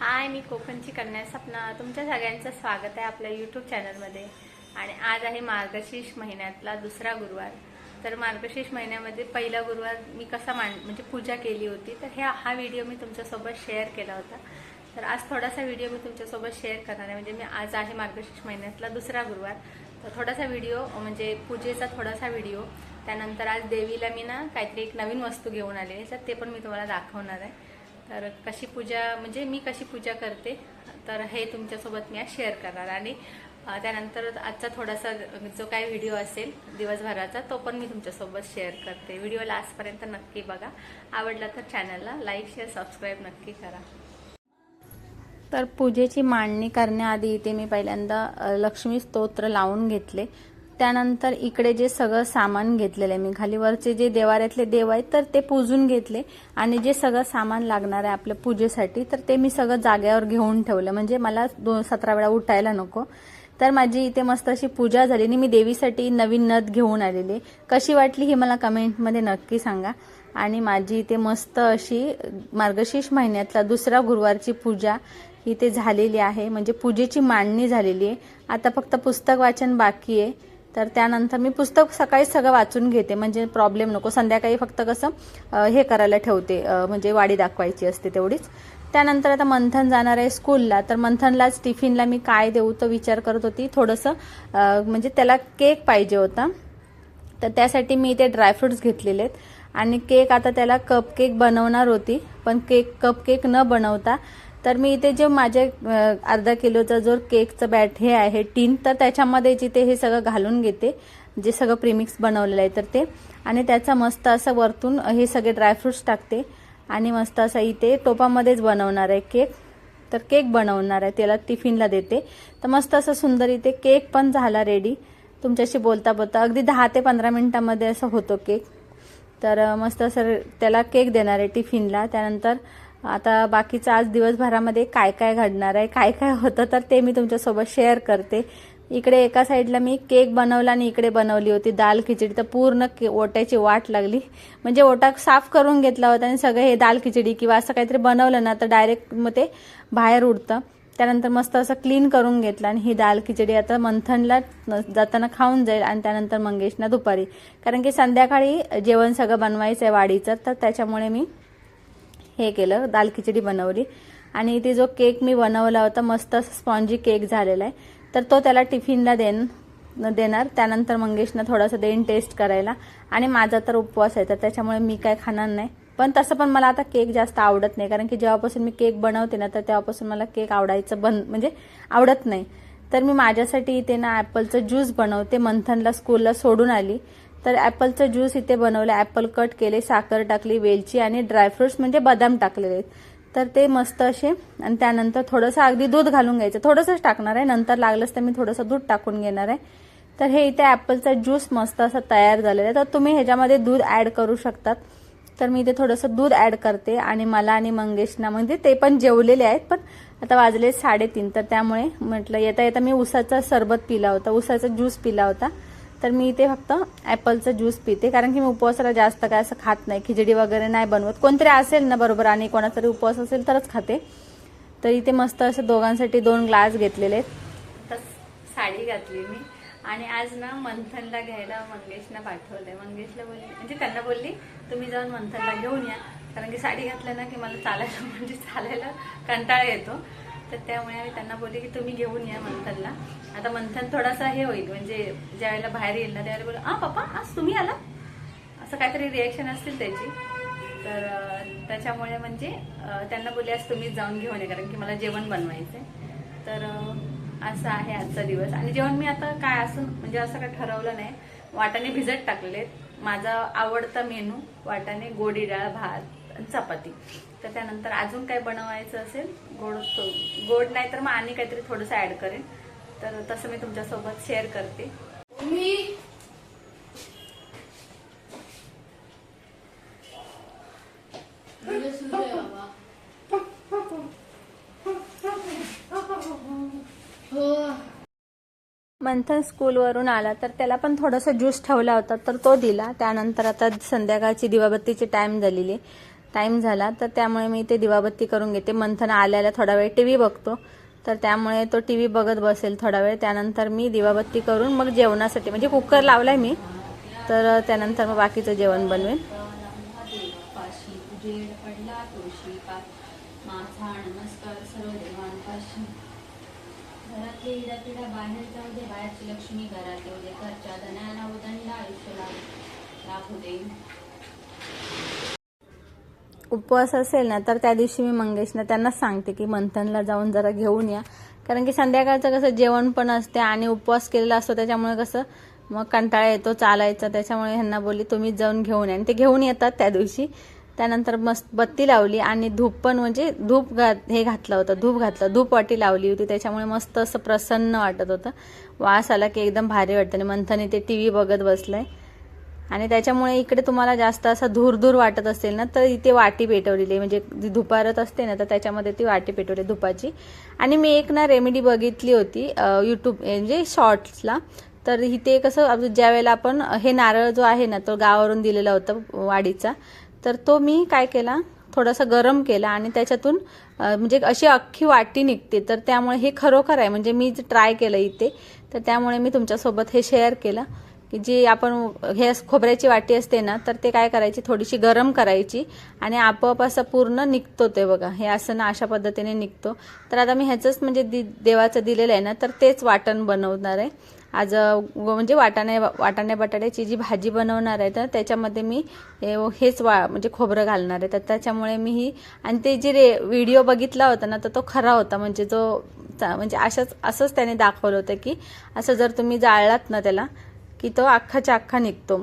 हाय मी कोकणची कन्या सपना. तुमच्या सगळ्यांचं स्वागत आहे आपल्या यूट्यूब चॅनलमध्ये आणि आज आहे मार्गशीर्ष महिन्यातला दुसरा गुरुवार. तर मार्गशीर्ष महिन्यामध्ये पहिला गुरुवार मी कसा मांड म्हणजे पूजा केली होती तर हे हा व्हिडिओ मी तुमच्यासोबत शेअर केला होता. तर आज थोडासा व्हिडिओ मी तुमच्यासोबत शेअर करणार आहे. म्हणजे मी आज आहे मार्गशीर्ष महिन्यातला दुसरा गुरुवार. तर थोडासा व्हिडिओ म्हणजे पूजेचा थोडासा व्हिडिओ त्यानंतर आज देवीला मी ना काहीतरी एक नवीन वस्तू घेऊन आलेली आहे तर ते पण मी तुम्हाला दाखवणार आहे. तर कशी पूजा म्हणजे मी कशी पूजा करते तर हे तुमच्यासोबत मी आज शेअर करणार. आणि त्यानंतर आजचा थोडासा जो काही व्हिडिओ असेल दिवसभराचा तो पण मी तुमच्यासोबत शेअर करते. व्हिडिओ लास्टपर्यंत नक्की बघा. आवडला तर चॅनलला लाईक शेअर सबस्क्राईब नक्की करा. तर पूजेची मांडणी करण्याआधी इथे मी पहिल्यांदा लक्ष्मी स्तोत्र लावून घेतले. त्यानंतर इकडे जे सगळं सामान घेतलेलं आहे मी खाली वरचे जे देवाऱ्यातले देव आहेत तर ते पूजून घेतले. आणि जे सगळं सामान लागणार आहे आपल्या पूजेसाठी तर ते मी सगळं जाग्यावर घेऊन ठेवलं. म्हणजे मला दोन सतरा वेळा उठायला नको. तर माझी इथे मस्त अशी पूजा झाली आणि मी देवीसाठी नवीन नथ घेऊन आलेली आहे. कशी वाटली ही मला कमेंटमध्ये नक्की सांगा. आणि माझी इथे मस्त अशी मार्गशीर्ष महिन्यातला दुसरा गुरुवारची पूजा इथे झालेली आहे. म्हणजे पूजेची मांडणी झालेली आहे. आता फक्त पुस्तक वाचन बाकी आहे. तर त्यानंतर मी पुस्तक सकाळी सगळं वाचून घेते. म्हणजे प्रॉब्लेम नको. संध्याकाळी फक्त कसं हे करायला ठेवते. म्हणजे वाडी दाखवायची असते तेवढीच. त्यानंतर आता मंथन जाणार आहे स्कूलला तर मंथनलाच टिफिनला मी काय देऊ तो विचार करत होती. थोडंसं म्हणजे त्याला केक पाहिजे होता. तर त्यासाठी मी इथे ड्रायफ्रुट्स घेतलेले आहेत. आणि केक आता त्याला कप केक बनवणार होती. पण केक कप केक न बनवता तर मी इथे जे माझे अर्धा किलोचा जो केकचं बॅट हे आहे टीन तर त्याच्यामध्ये जिथे हे सगळं घालून घेते जे सगळं प्रीमिक्स बनवलेलं आहे तर ते. आणि त्याचा मस्त असं वरतून हे सगळे ड्रायफ्रुट्स टाकते. आणि मस्त असं इथे टोपामध्येच बनवणार आहे केक. तर केक बनवणार आहे त्याला टिफिनला देते. तर मस्त असं सुंदर इथे केक पण झाला रेडी तुमच्याशी बोलता बोलता अगदी दहा ते पंधरा मिनिटामध्ये असं होतो केक. तर मस्त असं त्याला केक देणार आहे टिफिनला. त्यानंतर आता बाकीचं आज दिवसभरामध्ये काय काय घडणार आहे काय काय होतं तर ते मी तुमच्यासोबत शेअर करते. इकडे एका साईडला मी केक बनवला आणि इकडे बनवली होती दाल खिचडी. तर पूर्ण के ओट्याची वाट लागली. म्हणजे ओटा साफ करून घेतला होता आणि सगळं हे दाल खिचडी किंवा असं काहीतरी बनवलं ना तर डायरेक्ट मग ते बाहेर उडतं. त्यानंतर मस्त असं क्लीन करून घेतलं आणि ही दाल खिचडी आता मंथनला जाताना खाऊन जाईल आणि त्यानंतर मंगेशना दुपारी. कारण की संध्याकाळी जेवण सगळं बनवायचं आहे वाडीचं तर त्याच्यामुळे मी हे केलं दाल खिचडी बनवली. आणि इथे जो केक मी बनवला होता मस्त स्पॉन्जी केक झालेला आहे. तर तो त्याला टिफिनला देन देणार. त्यानंतर मंगेशनं थोडंसं देईन टेस्ट करायला. आणि माझा तर उपवास आहे तर त्याच्यामुळे मी काय खाणार नाही. पण तसं पण मला आता केक जास्त आवडत नाही कारण की जेव्हापासून मी केक बनवते ना तर तेव्हापासून मला केक आवडायचं बंद म्हणजे आवडत नाही. तर मी माझ्यासाठी इथे ना ॲपलचं ज्यूस बनवते मंथनला स्कूलला सोडून आली. तर ॲपलचं ज्यूस इथे बनवलं. ॲपल कट केले साखर टाकली वेलची आणि ड्रायफ्रुट्स म्हणजे बदाम टाकलेले आहेत. तर ते मस्त असे. आणि त्यानंतर थोडंसं अगदी दूध घालून घ्यायचं. थोडंसंच टाकणार आहे. नंतर लागलंच तर मी थोडंसं दूध टाकून घेणार आहे. तर हे इथे ॲपलचा ज्यूस मस्त असं तयार झालेला आहे. तर तुम्ही ह्याच्यामध्ये दूध ॲड करू शकतात. तर मी इथे थोडंसं दूध ॲड करते. आणि मला आणि मंगेशना म्हणजे ते पण जेवलेले आहेत. पण आता वाजले साडेतीन. तर त्यामुळे म्हटलं येता येता मी उसाचा सरबत पिला होता. उसाचा ज्यूस पिला होता. तर मी इथे फक्त ॲपलचं ज्यूस पिते कारण की मी उपवासाला जास्त काय असं खात नाही. खिचडी वगैरे नाही बनवत. कोणतरी असेल ना बरोबर आणि कोणातरी उपवास असेल तरच खाते. तर इथे मस्त असं दोघांसाठी दोन ग्लास घेतलेले आहेत. तर साडी घातली मी. आणि आज ना मंथनला घ्यायला मंगेशला पाठवलंय. मंगेशला बोलली म्हणजे त्यांना बोलली तुम्ही जाऊन मंथनला घेऊन या. कारण की साडी घातलं ना की मला चालायला म्हणजे चालायला कंटाळा येतो. तर त्यामुळे आम्ही त्यांना बोलले की तुम्ही घेऊन या मंथनला. आता मंथन थोडासा हे होईल म्हणजे ज्या वेळेला बाहेर येईल ना त्यावेळेला बोल हा पप्पा आज तुम्ही आला? असं काहीतरी रिॲक्शन असतील त्याची. तर त्याच्यामुळे म्हणजे त्यांना बोलले आज तुम्हीच जाऊन घेऊन या कारण की मला जेवण बनवायचंय. तर असं आहे आजचा दिवस. आणि जेवण मी आता काय असं म्हणजे असं काय ठरवलं नाही. वाटाणे भिजत टाकलेत माझा आवडता मेनू वाटाणे गोडी डाळ भात. चपाती. तर त्यानंतर अजून काय बनवायचं असेल? गोड तो गोड नाही तर मग आणि काहीतरी थोडंसं ऍड करेन. तर तसं मी तुमच्यासोबत शेअर करते. मंथन स्कूलवरून आला तर त्याला पण थोडासा ज्यूस ठेवला होता तर तो दिला. त्यानंतर आता संध्याकाळची दिवाबत्तीची टाइम झालेली टाईम झाला तर त्यामुळे मी ते दिवाबत्ती करून घेते. मंथन आल्याला थोडा वेळ टी व्ही बघतो. तर त्यामुळे तो टी व्ही बघत बसेल थोडा वेळ. त्यानंतर मी दिवाबत्ती करून मग जेवणासाठी म्हणजे कुकर लावलाय मी तर त्यानंतर मग बाकीचं जेवण बनवेन. बाहेर जाऊ दे बाहेरची लक्ष्मी घरात येऊ दे. घरच्या धन्याला उदंड आयुष्य लागू दे. उपवास असेल ना तर त्या दिवशी मी मंगेशना त्यांनाच सांगते की मंथनला जाऊन जरा घेऊन या. कारण की संध्याकाळचं कसं जेवण पण असते आणि उपवास केलेला असतो त्याच्यामुळे कसं मग कंटाळा येतो चालायचा. त्याच्यामुळे ह्यांना बोलली तुम्हीच जाऊन घेऊन या. आणि ते घेऊन येतात त्या दिवशी. त्यानंतर मस्त बत्ती लावली आणि धूप पण म्हणजे धूप घात हे घातलं होतं धूप घातलं धूप वाटी लावली होती. त्याच्यामुळे मस्त असं प्रसन्न वाटत होतं. वास आला की एकदम भारी वाटतं. आणि मंथन इथे टी व्ही बघत बसलाय. आणि त्याच्यामुळे इकडे तुम्हाला जास्त असा धूर धूर वाटत असेल ना तर इथे वाटी पेटवलेली आहे. म्हणजे जी धुपारत असते ना तर त्याच्यामध्ये ती वाटी पेटवली धुपाची. आणि मी एक ना रेमेडी बघितली होती यूट्यूब म्हणजे शॉर्ट्सला तर इथे कसं ज्या वेळेला आपण हे नारळ जो आहे ना तो गावावरून दिलेला होता वाडीचा तर तो मी काय केला थोडासा गरम केला आणि त्याच्यातून म्हणजे अशी अख्खी वाटी निघते. तर त्यामुळे हे खरोखर आहे. म्हणजे मी ट्राय केलं इथे तर त्यामुळे मी तुमच्यासोबत हे शेअर केलं. की जी आपण हे खोबऱ्याची वाटी असते ना तर ते काय करायची? थोडीशी गरम करायची आणि आपोआप असं पूर्ण निघतो ते बघा. हे असं ना अशा पद्धतीने निघतो. तर आता मी ह्याचंच म्हणजे दि देवाचं दिलेलं आहे ना तर तेच वाटण बनवणार आहे. आज व- म्हणजे वाटाणे वाटाणे बटाट्याची जी भाजी बनवणार आहे तर त्याच्यामध्ये मी हेच वा म्हणजे खोबरं घालणार आहे. तर त्याच्यामुळे मी ही आणि ते जे रे व्हिडिओ बघितला होता ना तर तो खरा होता. म्हणजे जो चा- म्हणजे अशाच असंच त्याने दाखवलं होतं की असं जर तुम्ही जाळलात ना त्याला की तो अख्खाच्या अख्खा निघतो.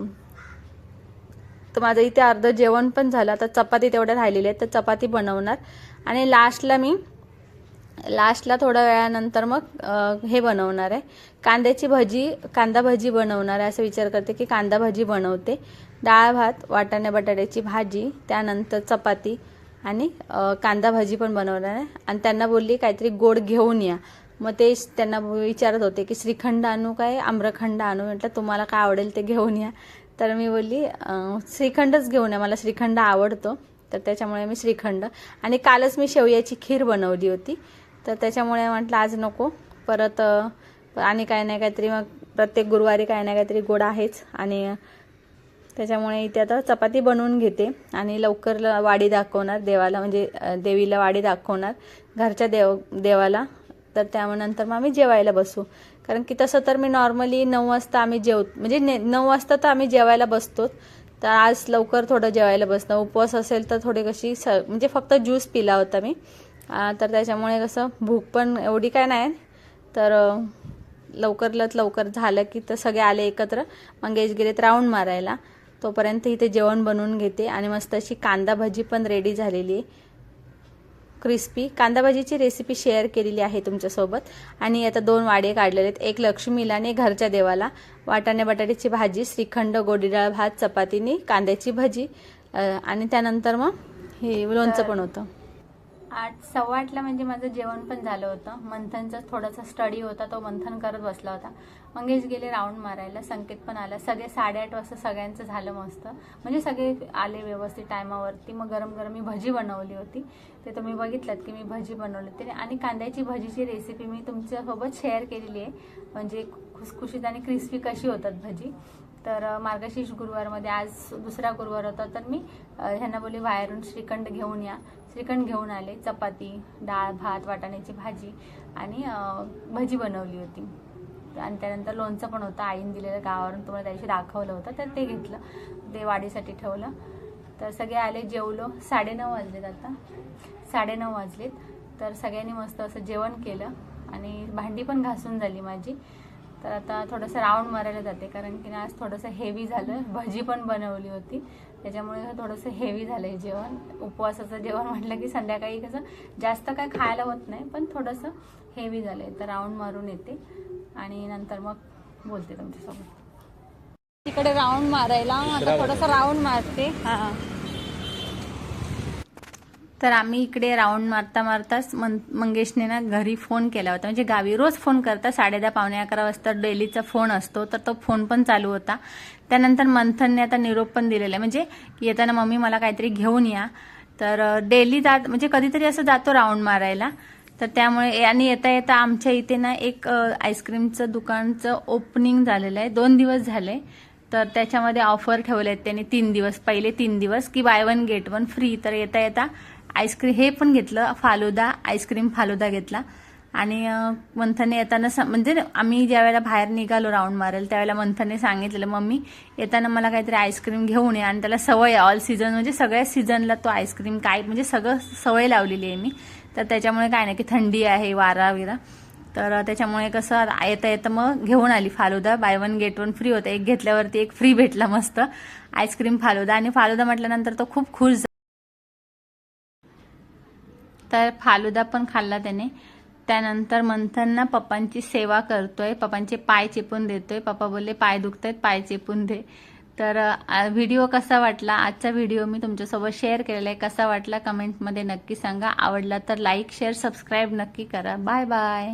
तर माझं इथे अर्धं जेवण पण झालं. आता चपाती तेवढ्या राहिलेली आहेत तर चपाती बनवणार. आणि लास्टला मी लास्टला थोड्या वेळानंतर मग हे बनवणार आहे. कांद्याची भजी कांदा भजी बनवणार आहे असं विचार करते की कांदा भजी बनवते. डाळ भात वाटाणे बटाट्याची भाजी त्यानंतर चपाती आणि कांदा भाजी पण बनवणार आहे. आणि त्यांना बोलली काहीतरी गोड घेऊन या. मग ते त्यांना विचारत होते की श्रीखंड आणू काय? आम्रखंड आणू? म्हटलं तुम्हाला काय आवडेल ते घेऊन या. तर मी बोलली श्रीखंडच घेऊन या मला श्रीखंड आवडतो. तर त्याच्यामुळे मी श्रीखंड. आणि कालच मी शेवयाची खीर बनवली होती. तर त्याच्यामुळे म्हटलं आज नको. परत आणि काय नाही काहीतरी मग प्रत्येक गुरुवारी काय नाही काहीतरी गोड आहेच. आणि त्याच्यामुळे इथे आता चपाती बनवून घेते. आणि लवकर ल- वाडी दाखवणार देवाला म्हणजे देवीला वाडी दाखवणार. घरच्या देव देवाला. तर त्यानंतर मग आम्ही जेवायला बसू. कारण की तसं तर मी नॉर्मली नऊ वाजता आम्ही जेव म्हणजे ने नऊ वाजता तर आम्ही जेवायला बसतो तर आज लवकर थोडं जेवायला बसणं. उपवास असेल तर थोडी कशी स म्हणजे फक्त ज्यूस पिला होता मी. तर त्याच्यामुळे कसं भूक पण एवढी काय नाही. तर अ, लवकरलाच लवकर झालं की तर सगळे आले एकत्र. मंगेश गेलेत राऊंड मारायला. तोपर्यंत इथे जेवण बनवून घेते. आणि मस्त अशी कांदा भजी पण रेडी झालेली आहे. क्रिस्पी कांदा भाजीची रेसिपी शेअर केलेली आहे तुमच्यासोबत. आणि आता दोन वाडे काढलेले आहेत. एक लक्ष्मीला आणि एक घरच्या देवाला वाटाणे बटाट्याची भाजी श्रीखंड गोडी डाळ भात चपातीनी कांद्याची भाजी आणि त्यानंतर मग हे लोणचं पण होतं. आठ सव्वा आठला म्हणजे माझं जेवण पण झालं होतं. मंथनचा थोडासा स्टडी होता तो मंथन करत बसला होता. मंगेश गेले राऊंड मारायला संकेत पण आला. सगळे साडेआठ वाजता सगळ्यांचं झालं मस्त. म्हणजे सगळे आले व्यवस्थित टायमावरती. मग गरम गरम मी भजी बनवली होती. ते तुम्ही बघितलं की मी भजी बनवली होती. आणि कांद्याची भजीची रेसिपी मी तुमच्यासोबत शेअर केलेली आहे. म्हणजे खुसखुशीत आणि क्रिस्पी कशी होतात भजी. तर मार्गशीर्ष गुरुवारमध्ये आज दुसरा गुरुवार होता. तर मी ह्यांना बोली बाहेरून श्रीखंड घेऊन या. श्रीखंड घेऊन आले. चपाती डाळ भात वाटाण्याची भाजी आणि भजी बनवली होती. आणि त्यानंतर लोणचं पण होतं. आईने दिलेलं गावावरून तुम्हाला त्याविषयी दाखवलं होतं तर ते घेतलं. ते वाढीसाठी ठेवलं. तर सगळे आले जेवलो. साडेनऊ वाजलेत आता. साडेनऊ वाजलेत. तर सगळ्यांनी मस्त असं जेवण केलं आणि भांडी पण घासून झाली माझी. तर आता थोडंसं राऊंड मारायला जाते कारण की ना आज थोडंसं हेवी झालं. भजी पण बनवली होती. त्याच्यामुळे थोडंसं हेवी झालं आहे जेवण. उपवासाचं जेवण म्हटलं की संध्याकाळी कसं जास्त काय खायला होत नाही पण थोडंसं हेवी झालं आहे तर राऊंड मारून येते. आणि नंतर मग बोलते तुमच्यासोबत. तिकडे राऊंड मारायला. आता थोडंसं राऊंड. मारते. हां. तर आम्ही इकडे राऊंड मारता मारताच मं मंगेशने ना घरी फोन केला होता. म्हणजे गावी रोज फोन करता साडे दहा पावणे अकरा वाजता डेलीचा फोन असतो तर तो फोन पण चालू होता. त्यानंतर मंथनने आता निरोप पण दिलेला आहे. म्हणजे येताना मम्मी मला काहीतरी घेऊन या. तर डेली जात म्हणजे कधीतरी असं जातो राऊंड मारायला. तर त्यामुळे आणि येता येता आमच्या इथे ना एक आईस्क्रीमचं दुकानचं ओपनिंग झालेलं आहे. दोन दिवस झाले. तर त्याच्यामध्ये ऑफर ठेवले आहेत त्यांनी तीन दिवस पहिले तीन दिवस की buy one get one free. तर येता येता आईस्क्रीम हे पण घेतलं फालुदा आईस्क्रीम फालुदा घेतला. आणि मंथने येताना सा- म्हणजे आम्ही ज्या वेळेला बाहेर निघालो राऊंड मारेल त्यावेळेला मंथने सांगितलेलं मम्मी येताना मला काहीतरी आईस्क्रीम घेऊन ये. आणि त्याला सवय ऑल सीझन म्हणजे सगळ्या सीझनला तो आईस्क्रीम काय म्हणजे सगळं सवय लावलेली आहे मी. तर त्याच्यामुळे काय नाही की थंडी आहे वारा वगैरे तर त्याच्यामुळे कसं येता येतं मग घेऊन आली falooda. Buy one get one free होतं. एक घेतल्यावरती एक फ्री भेटला मस्त. Ice cream falooda. आणि फालुदा म्हटल्यानंतर तो खूप खुश तर फालुदा पण खाल्ला त्याने. त्यानंतर मंथनना पप्पांची सेवा करतोय. पप्पांचे पाय चिपून देतोय. पप्पा बोलले पाय दुखतायत पाय चिपून दे. तर व्हिडिओ कसा वाटला? आजचा व्हिडिओ मी तुमच्यासोबत शेअर केलेला आहे. कसा वाटला? कमेंटमध्ये नक्की सांगा. आवडला तर लाईक शेअर सबस्क्राईब नक्की करा. Bye bye.